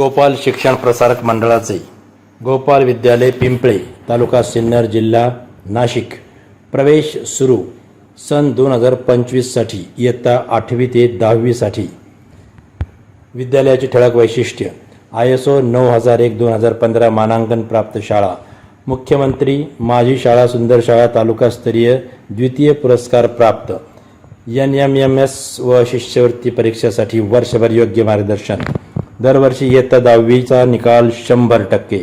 गोपाल शिक्षण प्रसारक मंडळाचे गोपाल विद्यालय पिंपळे तालुका सिन्नर जिल्हा नाशिक. प्रवेश सुरू. सन दोन हजार पंचवीससाठी इयत्ता आठवी ते दहावीसाठी. विद्यालयाचे ठळक वैशिष्ट्य. आय एस ओ नऊ हजार एक दोन हजार पंधरा मानांकन प्राप्त शाळा. मुख्यमंत्री माझी शाळा सुंदर शाळा तालुकास्तरीय द्वितीय पुरस्कार प्राप्त. एन एम एम एस व शिष्यवृत्ती परीक्षेसाठी वर्षभर योग्य मार्गदर्शन. दरवर्षी इयत्ता दहावीचा निकाल शंभर टक्के.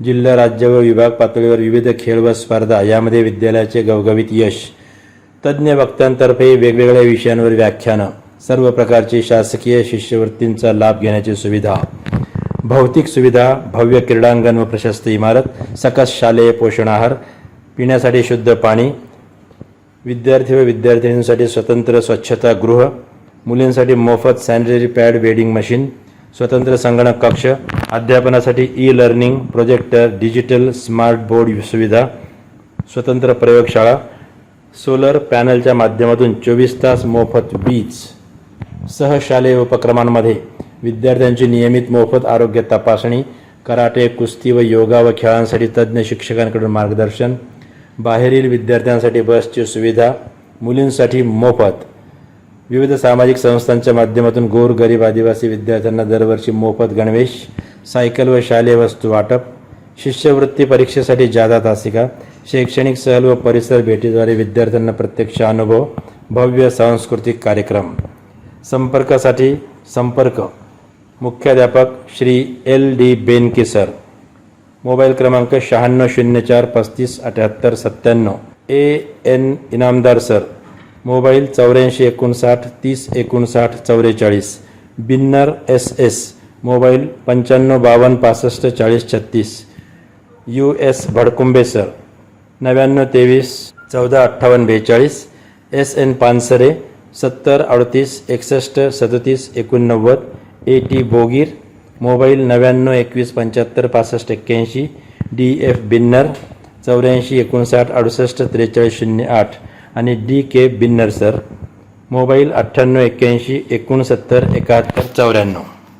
जिल्हा राज्य व विभाग पातळीवर विविध खेळ व स्पर्धा यामध्ये विद्यालयाचे गवगवीत यश तज्ज्ञ वक्त्यांतर्फे वेगवेगळ्या विषयांवर व्याख्यानं सर्व प्रकारचे शासकीय शिष्यवृत्तींचा लाभ घेण्याची सुविधा भौतिक सुविधा भव्य क्रीडांगण व प्रशस्त इमारत सकस शालेय पोषण आहार पिण्यासाठी शुद्ध पाणी विद्यार्थी व विद्यार्थिनींसाठी स्वतंत्र स्वच्छतागृह मुलींसाठी मोफत सॅनिटरी पॅड वेडिंग मशीन स्वतंत्र संगणक कक्ष अध्यापनासाठी e learning projector digital smart board सुविधा स्वतंत्र प्रयोगशाळा सोलर पॅनलच्या माध्यमातून चोवीस तास मोफत वीज सहशालेय उपक्रमांमध्ये विद्यार्थ्यांची नियमित मोफत आरोग्य तपासणी कराटे कुस्ती व योगा व खेळांसाठी तज्ज्ञ शिक्षकांकडून मार्गदर्शन बाहेरील विद्यार्थ्यांसाठी बसची सुविधा मुलींसाठी मोफत विविध सामाजिक संस्थांच्या माध्यमातून गोर गरीब आदिवासी विद्यार्थ्यांना दरवर्षी मोफत गणवेश सायकल व शालेय वस्तू वाटप शिष्यवृत्ती परीक्षेसाठी जादा तासिका शैक्षणिक सहल व परिसर भेटीद्वारे विद्यार्थ्यांना प्रत्यक्ष अनुभव भव्य सांस्कृतिक कार्यक्रम. संपर्कासाठी संपर्क. मुख्याध्यापक Shri L D Benke sir. Mobile क्रमांक शहाण्णव शून्य चार पस्तीस अठ्याहत्तर सत्त्याण्णव. A N Inamdar sir. Mobile चौऱ्याऐंशी एकोणसाठ तीस एकोणसाठ चौवेचाळीस बिन्नर एस एस. मोबाईल पंच्याण्णव बावन्न पासष्ट चाळीस छत्तीस. U S Bhadkumbe sir. नव्याण्णव तेवीस चौदा अठ्ठावन्न बेचाळीस. एस एन पानसरे सत्तर अडतीस एकसष्ट सदतीस एकोणनव्वद. A T बोगीर. मोबाईल नव्याण्णव एकवीस पंच्याहत्तर पासष्ट एक्क्याऐंशी. D F Binnar. चौऱ्याऐंशी एकोणसाठ अडुसष्ट त्रेचाळीस शून्य आठ. आणि D K Binnar sir. Mobile अठ्ठ्याण्णव एक्क्याऐंशी एकोणसत्तर एकाहत्तर चौऱ्याण्णव.